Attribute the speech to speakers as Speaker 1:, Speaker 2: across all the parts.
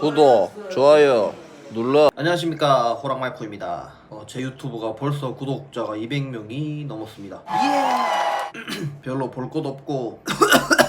Speaker 1: 구독, 좋아요 눌러. 안녕하십니까 호랑말코입니다. 어, 제 유튜브가 벌써 구독자가 200명이 넘었습니다. 예. 별로 볼 것도 없고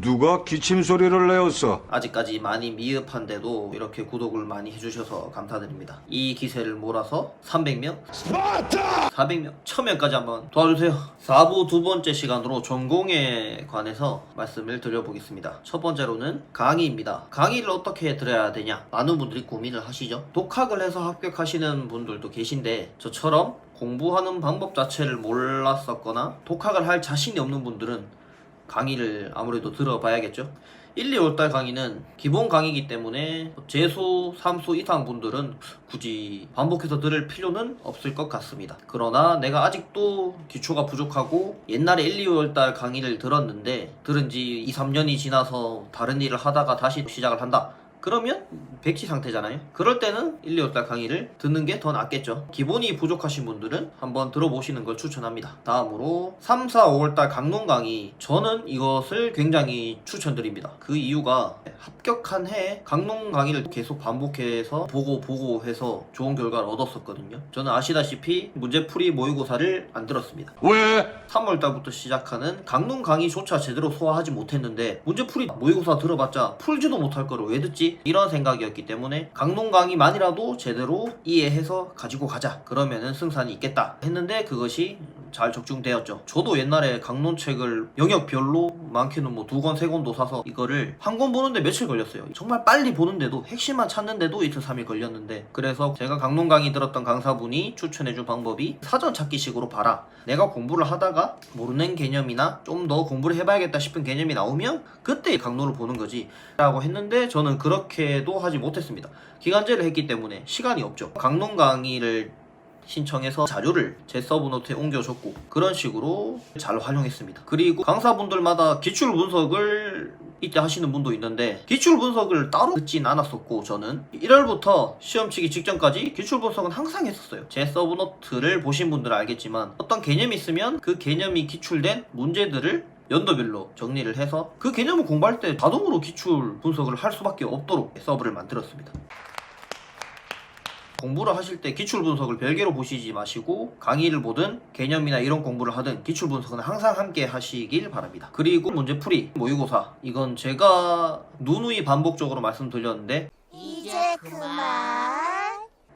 Speaker 2: 누가 기침 소리를 내었어?
Speaker 1: 아직까지 많이 미흡한데도 이렇게 구독을 많이 해주셔서 감사드립니다. 이 기세를 몰아서 300명, 400명, 1000명까지 한번 도와주세요. 4부 두 번째 시간으로 전공에 관해서 말씀을 드려보겠습니다. 첫 번째로는 강의입니다. 강의를 어떻게 들어야 되냐? 많은 분들이 고민을 하시죠. 독학을 해서 합격하시는 분들도 계신데 저처럼 공부하는 방법 자체를 몰랐었거나 독학을 할 자신이 없는 분들은 강의를 아무래도 들어봐야겠죠. 1, 2월달 강의는 기본 강의이기 때문에 재수, 삼수 이상 분들은 굳이 반복해서 들을 필요는 없을 것 같습니다. 그러나 내가 아직도 기초가 부족하고 옛날에 1, 2월달 강의를 들었는데 들은 지 2, 3년이 지나서 다른 일을 하다가 다시 시작을 한다. 그러면 백지 상태잖아요. 그럴 때는 1, 2월달 강의를 듣는 게 더 낫겠죠. 기본이 부족하신 분들은 한번 들어보시는 걸 추천합니다. 다음으로 3, 4, 5월달 강론 강의 저는 이것을 굉장히 추천드립니다. 그 이유가 합격한 해에 강론 강의를 계속 반복해서 보고 보고 해서 좋은 결과를 얻었었거든요. 저는 아시다시피 문제풀이 모의고사를 안 들었습니다.
Speaker 2: 왜?
Speaker 1: 3월달부터 시작하는 강론 강의조차 제대로 소화하지 못했는데 문제풀이 모의고사 들어봤자 풀지도 못할 거를 왜 듣지? 이런 생각이었기 때문에 강론 강의만이라도 제대로 이해해서 가지고 가자. 그러면은 승산이 있겠다. 했는데 그것이 잘 적중되었죠. 저도 옛날에 강론책을 영역별로 많게는 뭐 두 권 세 권도 사서 이거를 한 권 보는데 며칠 걸렸어요. 정말 빨리 보는데도 핵심만 찾는데도 이틀 삼일 걸렸는데. 그래서 제가 강론 강의 들었던 강사분이 추천해준 방법이 사전 찾기식으로 봐라. 내가 공부를 하다가 모르는 개념이나 좀 더 공부를 해봐야겠다 싶은 개념이 나오면 그때 강론을 보는 거지. 라고 했는데 저는 그렇게 도 하지 못했습니다 기간제를 했기 때문에 시간이 없죠 강론 강의를 신청해서 자료를 제 서브노트에 옮겨줬고 그런 식으로 잘 활용했습니다. 그리고 강사분들마다 기출 분석을 이때 하시는 분도 있는데 기출 분석을 따로 듣진 않았었고 저는 1월부터 시험 치기 직전까지 기출 분석은 항상 했었어요. 제 서브노트를 보신 분들은 알겠지만 어떤 개념이 있으면 그 개념이 기출된 문제들을 연도별로 정리를 해서 그 개념을 공부할 때 자동으로 기출 분석을 할 수밖에 없도록 서브를 만들었습니다. 공부를 하실 때 기출 분석을 별개로 보시지 마시고 강의를 보든 개념이나 이론 공부를 하든 기출 분석은 항상 함께 하시길 바랍니다. 그리고 문제풀이 모의고사 이건 제가 누누이 반복적으로 말씀드렸는데
Speaker 3: 이제 그만.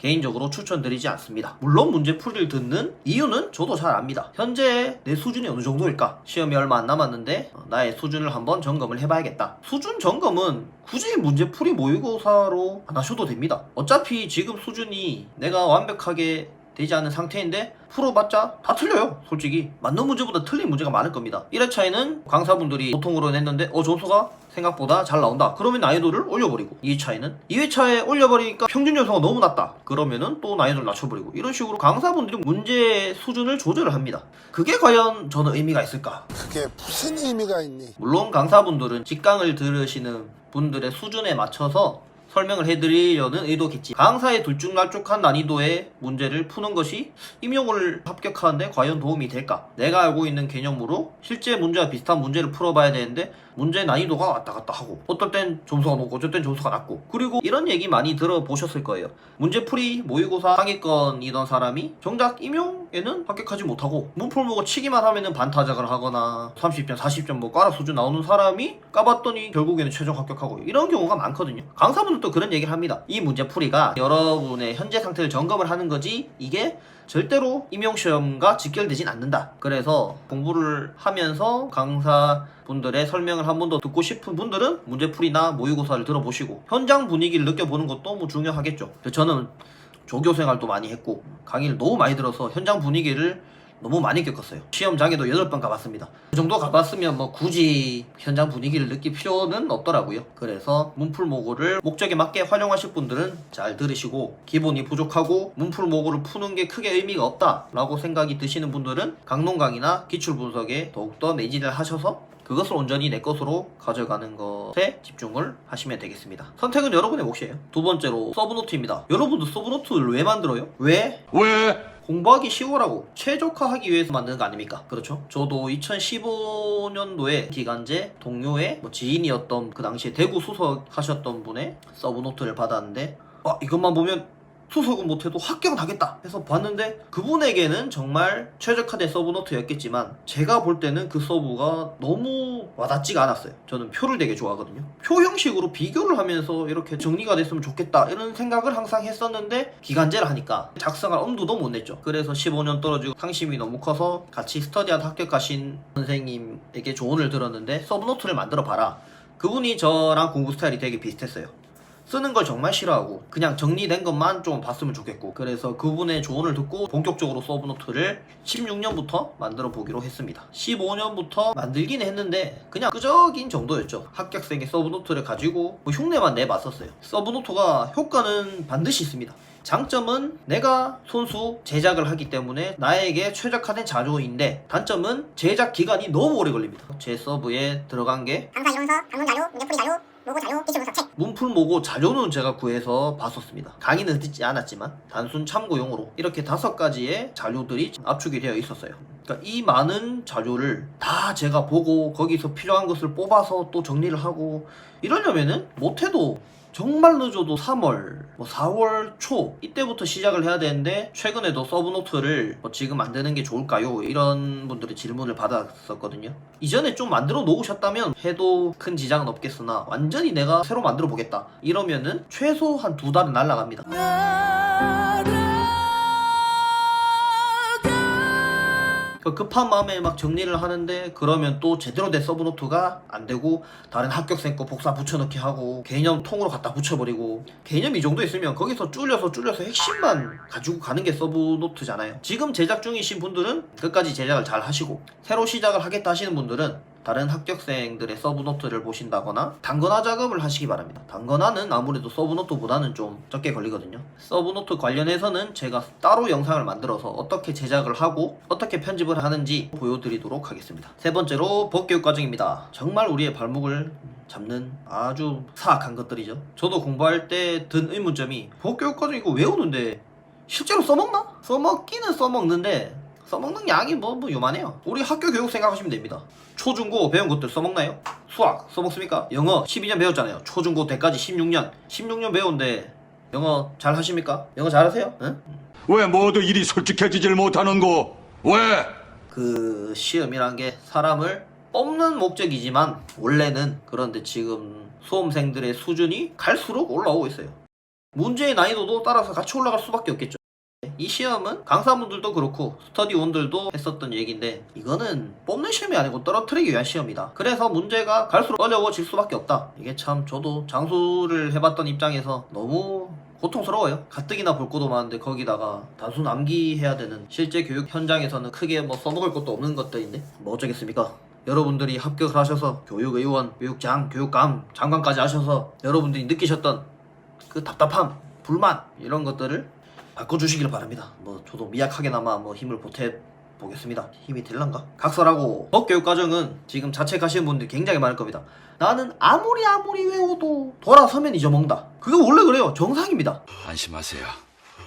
Speaker 1: 개인적으로 추천드리지 않습니다. 물론 문제 풀이를 듣는 이유는 저도 잘 압니다. 현재 내 수준이 어느 정도일까? 시험이 얼마 안 남았는데 어, 나의 수준을 한번 점검을 해봐야겠다. 수준 점검은 굳이 문제 풀이 모의고사로 안 하셔도 됩니다. 어차피 지금 수준이 내가 완벽하게 되지 않은 상태인데 풀어봤자 다 틀려요 솔직히 맞는 문제보다 틀린 문제가 많을 겁니다 1회차에는 강사분들이 보통으로 냈는데 어 점수가 생각보다 잘 나온다. 그러면 난이도를 올려버리고. 2회차에는 2회차에 올려버리니까 평균 점수가 너무 낮다. 그러면은 또 난이도를 낮춰버리고. 이런 식으로 강사분들이 문제 수준을 조절을 합니다. 그게 과연 저는 의미가 있을까?
Speaker 4: 그게 무슨 의미가 있니?
Speaker 1: 물론 강사분들은 직강을 들으시는 분들의 수준에 맞춰서 설명을 해드리려는 의도겠지. 강사의 들쭉날쭉한 난이도의 문제를 푸는 것이 임용을 합격하는데 과연 도움이 될까? 내가 알고 있는 개념으로 실제 문제와 비슷한 문제를 풀어봐야 되는데 문제 난이도가 왔다 갔다 하고 어떨 땐 점수가 높고 어쩔 땐 점수가 낮고 그리고 이런 얘기 많이 들어보셨을 거예요. 문제풀이 모의고사 상위권이던 사람이 정작 임용에는 합격하지 못하고 문풀보고 치기만 하면은 반타작을 하거나 30점, 40점 뭐 과락 수준 나오는 사람이 까봤더니 결국에는 최종 합격하고 이런 경우가 많거든요. 강사분들 도 그런 얘기를 합니다. 이 문제풀이가 여러분의 현재 상태를 점검을 하는 거지 이게 절대로 임용시험과 직결되진 않는다. 그래서 공부를 하면서 강사 분들의 설명을 한 번 더 듣고 싶은 분들은 문제풀이나 모의고사를 들어보시고 현장 분위기를 느껴보는 것도 너무 중요하겠죠. 저는 조교 생활도 많이 했고 강의를 너무 많이 들어서 현장 분위기를 너무 많이 겪었어요. 시험장에도 8번 가봤습니다. 그 정도 가봤으면 뭐 굳이 현장 분위기를 느낄 필요는 없더라고요. 그래서 문풀 모고를 목적에 맞게 활용하실 분들은 잘 들으시고 기본이 부족하고 문풀 모고를 푸는 게 크게 의미가 없다라고 생각이 드시는 분들은 강론 강의나 기출 분석에 더욱더 매진을 하셔서 그것을 온전히 내 것으로 가져가는 것에 집중을 하시면 되겠습니다. 선택은 여러분의 몫이에요. 두 번째로 서브노트입니다. 여러분도 서브노트를 왜 만들어요? 왜?
Speaker 2: 왜?
Speaker 1: 공부하기 쉬우라고 최적화하기 위해서 만드는 거 아닙니까? 그렇죠? 저도 2015년도에 기간제 동료의 뭐 지인이었던 그 당시에 대구 수석 하셨던 분의 서브노트를 받았는데 와 이것만 보면 수석은 못해도 합격 나겠다 해서 봤는데 그분에게는 정말 최적화된 서브노트였겠지만 제가 볼 때는 그 서브가 너무 와닿지가 않았어요. 저는 표를 되게 좋아하거든요. 표 형식으로 비교를 하면서 이렇게 정리가 됐으면 좋겠다 이런 생각을 항상 했었는데 기간제를 하니까 작성할 엄두도 못 냈죠. 그래서 15년 떨어지고 상심이 너무 커서 같이 스터디한 합격하신 선생님에게 조언을 들었는데 서브노트를 만들어 봐라. 그분이 저랑 공부 스타일이 되게 비슷했어요 쓰는 걸 정말 싫어하고 그냥 정리된 것만 좀 봤으면 좋겠고 그래서 그분의 조언을 듣고 본격적으로 서브노트를 16년부터 만들어 보기로 했습니다. 15년부터 만들긴 했는데 그냥 끄적인 정도였죠. 합격생의 서브노트를 가지고 뭐 흉내만 내봤었어요. 서브노트가 효과는 반드시 있습니다. 장점은 내가 손수 제작을 하기 때문에 나에게 최적화된 자료인데 단점은 제작 기간이 너무 오래 걸립니다. 제 서브에 들어간 게
Speaker 3: 강사 이론서, 방문 자료, 문제풀이 자료, 로고 자료, 기출 분석 책.
Speaker 1: 문풀 모고 자료는 제가 구해서 봤었습니다. 강의는 듣지 않았지만 단순 참고용으로 이렇게 다섯 가지의 자료들이 압축이 되어 있었어요. 그러니까 이 많은 자료를 다 제가 보고 거기서 필요한 것을 뽑아서 또 정리를 하고 이러려면은 못해도 정말 늦어도 3월, 뭐 4월 초 이때부터 시작을 해야 되는데 최근에도 서브노트를 뭐 지금 만드는 게 좋을까요? 이런 분들의 질문을 받았었거든요. 이전에 좀 만들어 놓으셨다면 해도 큰 지장은 없겠으나 완전히 내가 새로 만들어 보겠다 이러면은 최소 한 두 달은 날라갑니다. 급한 마음에 막 정리를 하는데 그러면 또 제대로 된 서브노트가 안 되고 다른 합격생 거 복사 붙여넣기 하고 개념 통으로 갖다 붙여버리고 개념 이 정도 있으면 거기서 줄여서 줄여서 핵심만 가지고 가는 게 서브노트잖아요. 지금 제작 중이신 분들은 끝까지 제작을 잘 하시고 새로 시작을 하겠다 하시는 분들은 다른 합격생들의 서브노트를 보신다거나 단거나 작업을 하시기 바랍니다. 단거나는 아무래도 서브노트보다는 좀 적게 걸리거든요. 서브노트 관련해서는 제가 따로 영상을 만들어서 어떻게 제작을 하고 어떻게 편집을 하는지 보여드리도록 하겠습니다. 세 번째로 법교육 과정입니다. 정말 우리의 발목을 잡는 아주 사악한 것들이죠. 저도 공부할 때 든 의문점이 법교육 과정 이거 외우는데 실제로 써먹나? 써먹기는 써먹는데 써먹는 양이 뭐, 뭐 요만해요. 우리 학교 교육 생각하시면 됩니다. 초중고 배운 것들 써먹나요? 수학 써먹습니까? 영어 12년 배웠잖아요. 초중고 때까지 16년. 16년 배운데 영어 잘 하십니까? 영어 잘하세요? 응?
Speaker 2: 왜 모두 일이 솔직해지질 못하는고? 왜?
Speaker 1: 그 시험이란 게 사람을 뽑는 목적이지만 원래는 그런데 지금 수험생들의 수준이 갈수록 올라오고 있어요. 문제의 난이도도 따라서 같이 올라갈 수밖에 없겠죠. 이 시험은 강사분들도 그렇고 스터디원들도 했었던 얘기인데 이거는 뽑는 시험이 아니고 떨어뜨리기 위한 시험이다. 그래서 문제가 갈수록 어려워질 수밖에 없다. 이게 참 저도 장수를 해봤던 입장에서 너무 고통스러워요. 가뜩이나 볼 것도 많은데 거기다가 단순 암기해야 되는 실제 교육 현장에서는 크게 뭐 써먹을 것도 없는 것들인데 뭐 어쩌겠습니까? 여러분들이 합격을 하셔서 교육의원, 교육장, 교육감, 장관까지 하셔서 여러분들이 느끼셨던 그 답답함, 불만 이런 것들을 바꿔주시길 바랍니다. 뭐 저도 미약하게나마 뭐 힘을 보태 보겠습니다. 힘이 될란가? 각설하고 법교육 과정은 지금 자책하시는 분들이 굉장히 많을 겁니다. 나는 아무리 아무리 외워도 돌아서면 잊어먹는다. 그거 원래 그래요. 정상입니다.
Speaker 5: 안심하세요.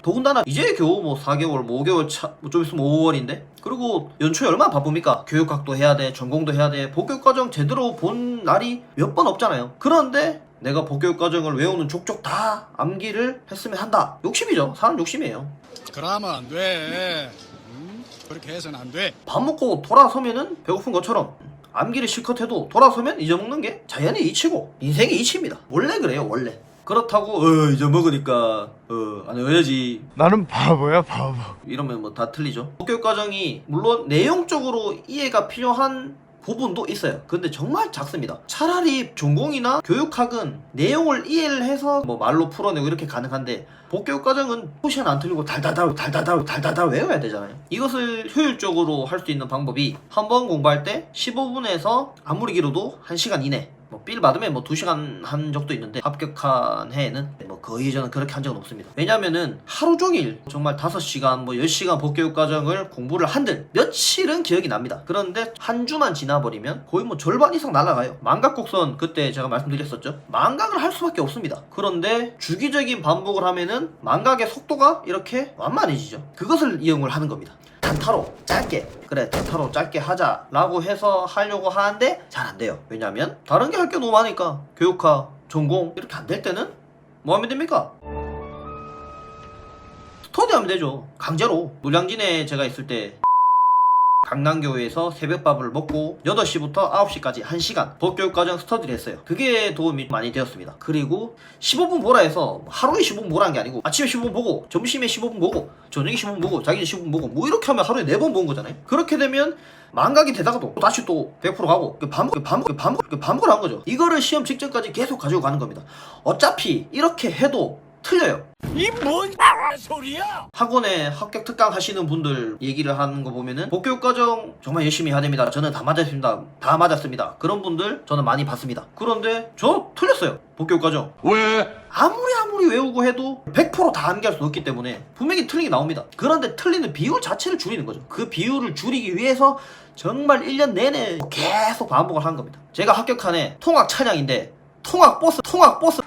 Speaker 1: 더군다나 이제 겨우 뭐 4개월, 뭐 5개월 차, 뭐좀 있으면 5월인데 그리고 연초에 얼마나 바쁩니까? 교육학도 해야 돼, 전공도 해야 돼, 복교육과정 제대로 본 날이 몇 번 없잖아요. 그런데 내가 복교육 과정을 외우는 족족 다 암기를 했으면 한다. 욕심이죠. 사람 욕심이에요.
Speaker 6: 그러면 안 돼. 음? 그렇게 해서는 안 돼.
Speaker 1: 밥 먹고 돌아서면은 배고픈 것처럼 암기를 실컷 해도 돌아서면 잊어먹는 게 자연의 이치고 인생의 이치입니다. 원래 그래요, 원래. 그렇다고 어 잊어먹으니까 어안 외워야지
Speaker 7: 나는 바보야 바보
Speaker 1: 이러면 뭐 다 틀리죠. 교육 과정이 물론 내용적으로 이해가 필요한 부분도 있어요. 근데 정말 작습니다. 차라리 전공이나 교육학은 내용을 이해를 해서 뭐 말로 풀어내고 이렇게 가능한데 복교육 과정은 포션 안 틀리고 달달달 달달달 달달달 외워야 되잖아요. 이것을 효율적으로 할 수 있는 방법이 한 번 공부할 때 15분에서 아무리 길어도 1시간 이내 뭐삘 받으면 뭐 2시간 한 적도 있는데 합격한 해에는 뭐 거의 저는 그렇게 한 적은 없습니다. 왜냐면은 하루 종일 정말 5시간 뭐 10시간 복교육 과정을 공부를 한들 며칠은 기억이 납니다. 그런데 한 주만 지나버리면 거의 뭐 절반 이상 날아가요. 망각 곡선 그때 제가 말씀드렸었죠. 망각을 할 수밖에 없습니다. 그런데 주기적인 반복을 하면은 망각의 속도가 이렇게 완만해지죠. 그것을 이용을 하는 겁니다. 단타로 짧게 그래 단타로 짧게 하자라고 해서 하려고 하는데 잘 안 돼요. 왜냐면 다른 게 할 게 너무 많으니까. 교육학 전공 이렇게 안 될 때는 뭐 하면 됩니까? 스터디 하면 되죠. 강제로. 노량진에 제가 있을 때 강남교회에서 새벽밥을 먹고 8시부터 9시까지 1시간 법교육과정 스터디를 했어요. 그게 도움이 많이 되었습니다. 그리고 15분 보라 해서 하루에 15분 보라는 게 아니고 아침에 15분 보고 점심에 15분 보고 저녁에 15분 보고 자기는 15분 보고 뭐 이렇게 하면 하루에 4번 보는 거잖아요. 그렇게 되면 망각이 되다가도 또 다시 또 100% 가고 그 반복 그 반복 그 반복 그 반복을 한 거죠. 이거를 시험 직전까지 계속 가지고 가는 겁니다. 어차피 이렇게 해도 틀려요.
Speaker 6: 이 뭔 소리야?
Speaker 1: 학원에 합격 특강 하시는 분들 얘기를 하는 거 보면은 복교육 과정 정말 열심히 해야 됩니다. 저는 다 맞았습니다. 다 맞았습니다. 그런 분들 저는 많이 봤습니다. 그런데 저 틀렸어요. 복교육 과정.
Speaker 2: 왜?
Speaker 1: 아무리 아무리 외우고 해도 100%다 암기할 수 없기 때문에 분명히 틀린 게 나옵니다. 그런데 틀리는 비율 자체를 줄이는 거죠. 그 비율을 줄이기 위해서 정말 1년 내내 계속 반복을 한 겁니다. 제가 합격한 해 통학 찬양인데 통학 버스 통학 버스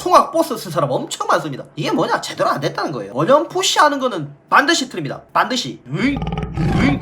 Speaker 1: 통학 버스 쓴 사람 엄청 많습니다. 이게 뭐냐? 제대로 안 됐다는 거예요. 어렴풋이 하는 거는 반드시 틀립니다. 반드시. 으이, 으이.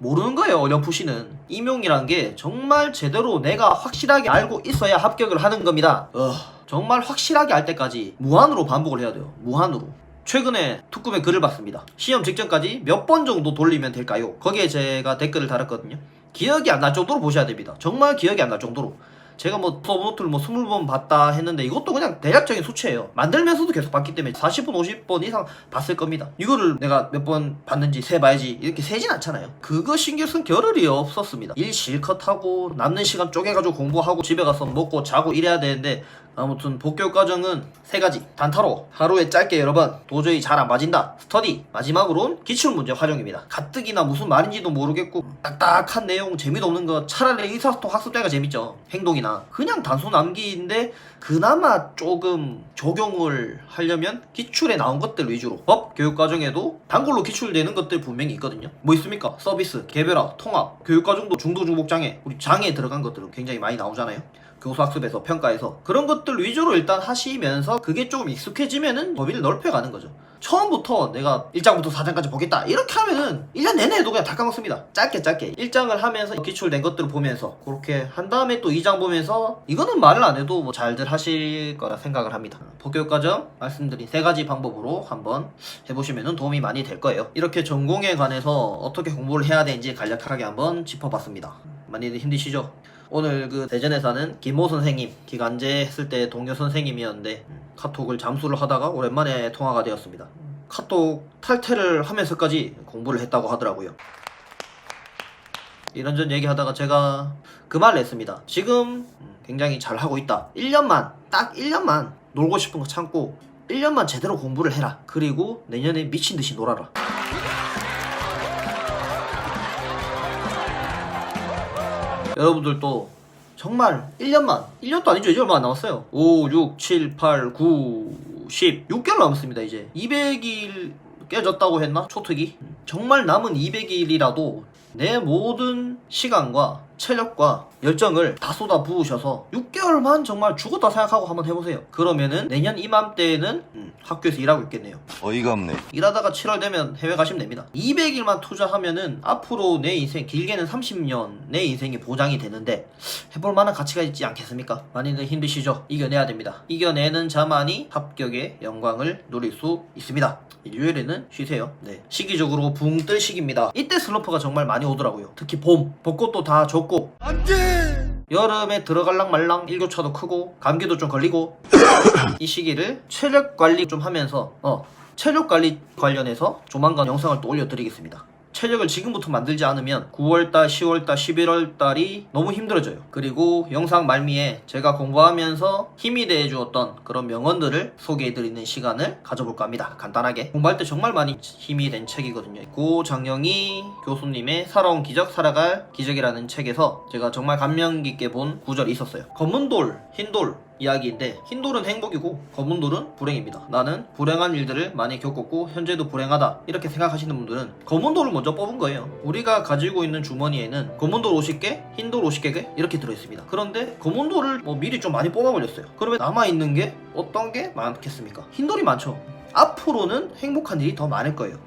Speaker 1: 모르는 거예요, 어렴풋이는. 임용이란 게 정말 제대로 내가 확실하게 알고 있어야 합격을 하는 겁니다. 어, 정말 확실하게 알 때까지 무한으로 반복을 해야 돼요. 무한으로. 최근에 투꿈에 글을 봤습니다. 시험 직전까지 몇 번 정도 돌리면 될까요? 거기에 제가 댓글을 달았거든요. 기억이 안 날 정도로 보셔야 됩니다. 정말 기억이 안 날 정도로. 제가 뭐 서브노트를 뭐 20번 봤다 했는데 이것도 그냥 대략적인 수치예요. 만들면서도 계속 봤기 때문에 40번, 50번 이상 봤을 겁니다. 이거를 내가 몇 번 봤는지 세봐야지 이렇게 세진 않잖아요. 그거 신경 쓴 겨를이 없었습니다. 일 실컷 하고 남는 시간 쪼개가지고 공부하고 집에 가서 먹고 자고 이래야 되는데 아무튼 복교 과정은 세 가지. 단타로. 하루에 짧게 여러 번. 도저히 잘 안 맞은다. 스터디. 마지막으로는 기출문제 활용입니다. 가뜩이나 무슨 말인지도 모르겠고 딱딱한 내용 재미도 없는 거 차라리 의사소통 학습 때가 재밌죠. 행동이나. 그냥 단순 암기인데 그나마 조금 적용을 하려면 기출에 나온 것들 위주로. 법 교육 과정에도 단골로 기출되는 것들 분명히 있거든요. 뭐 있습니까? 서비스 개별화 통합. 교육 과정도 중도 중복 장애 우리 장애에 들어간 것들은 굉장히 많이 나오잖아요 교수 학습에서 평가에서 그런 것들 위주로 일단 하시면서 그게 조금 익숙해지면은 범위를 넓혀가는 거죠. 처음부터 내가 1장부터 4장까지 보겠다 이렇게 하면은 1년 내내 해도 그냥 다 까먹습니다. 짧게 짧게 1장을 하면서 기출된 것들을 보면서 그렇게 한 다음에 또 2장 보면서 이거는 말을 안 해도 뭐 잘들 하실 거라 생각을 합니다. 복교육 과정 말씀드린 세 가지 방법으로 한번 해보시면 도움이 많이 될 거예요. 이렇게 전공에 관해서 어떻게 공부를 해야 되는지 간략하게 한번 짚어봤습니다. 많이들 힘드시죠? 오늘 그 대전에 사는 김모 선생님 기간제 했을 때 동료 선생님이었는데 카톡을 잠수를 하다가 오랜만에 통화가 되었습니다. 카톡 탈퇴를 하면서까지 공부를 했다고 하더라고요. 이런저런 얘기하다가 제가 그 말을 했습니다. 지금 굉장히 잘 하고 있다. 1년만 딱 1년만 놀고 싶은 거 참고 1년만 제대로 공부를 해라. 그리고 내년에 미친 듯이 놀아라. 여러분들도 정말 1년만 1년도 아니죠? 이제 얼마 안 남았어요. 5, 6, 7, 8, 9, 10 6개월 남았습니다 이제. 200일 깨졌다고 했나? 초특이 정말 남은 200일이라도 내 모든 시간과 체력과 열정을 다 쏟아 부으셔서 6개월만 정말 죽었다 생각하고 한번 해보세요 그러면은 내년 이맘때에는 음, 학교에서 일하고 있겠네요
Speaker 5: 어이가 없네.
Speaker 1: 일하다가 7월 되면 해외 가시면 됩니다. 200일만 투자하면은 앞으로 내 인생 길게는 30년 내 인생이 보장이 되는데 해볼 만한 가치가 있지 않겠습니까? 많이들 힘드시죠? 이겨내야 됩니다. 이겨내는 자만이 합격의 영광을 누릴 수 있습니다. 일요일에는 쉬세요. 네. 시기적으로 붕 뜰 시기입니다. 이때 슬럼프가 정말 많이 오더라고요. 특히 봄, 벚꽃도 다 졌고. 여름에 들어갈랑 말랑 일교차도 크고 감기도 좀 걸리고. 이 시기를 체력 관리 좀 하면서 어 체력 관리 관련해서 조만간 영상을 또 올려드리겠습니다. 체력을 지금부터 만들지 않으면 9월달, 10월달, 11월달이 너무 힘들어져요. 그리고 영상 말미에 제가 공부하면서 힘이 돼 주었던 그런 명언들을 소개해드리는 시간을 가져볼까 합니다. 간단하게 공부할 때 정말 많이 힘이 된 책이거든요. 고장영희 교수님의 살아온 기적, 살아갈 기적이라는 책에서 제가 정말 감명 깊게 본 구절이 있었어요. 검은 돌, 흰 돌, 이야기인데 흰 돌은 행복이고 검은 돌은 불행입니다. 나는 불행한 일들을 많이 겪었고 현재도 불행하다 이렇게 생각하시는 분들은 검은 돌을 먼저 뽑은 거예요. 우리가 가지고 있는 주머니에는 검은 돌 50개, 흰 돌 50개 이렇게 들어있습니다. 그런데 검은 돌을 뭐 미리 좀 많이 뽑아버렸어요. 그러면 남아있는 게 어떤 게 많겠습니까? 흰 돌이 많죠. 앞으로는 행복한 일이 더 많을 거예요.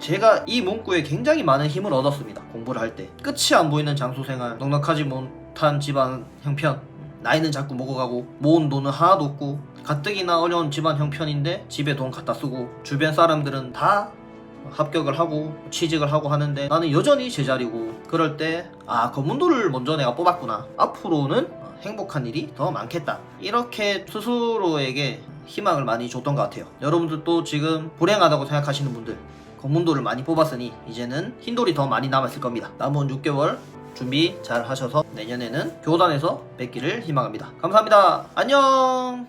Speaker 1: 제가 이 문구에 굉장히 많은 힘을 얻었습니다. 공부를 할 때. 끝이 안 보이는 장소 생활, 넉넉하지 못한 집안 형편, 나이는 자꾸 먹어가고 모은 돈은 하나도 없고 가뜩이나 어려운 집안 형편인데 집에 돈 갖다 쓰고 주변 사람들은 다 합격을 하고 취직을 하고 하는데 나는 여전히 제자리고 그럴 때 아 검은돌을 먼저 내가 뽑았구나. 앞으로는 행복한 일이 더 많겠다. 이렇게 스스로에게 희망을 많이 줬던 것 같아요. 여러분들도 지금 불행하다고 생각하시는 분들 검은돌을 많이 뽑았으니 이제는 흰돌이 더 많이 남았을 겁니다. 남은 6개월 준비 잘 하셔서 내년에는 교단에서 뵙기를 희망합니다. 감사합니다. 안녕!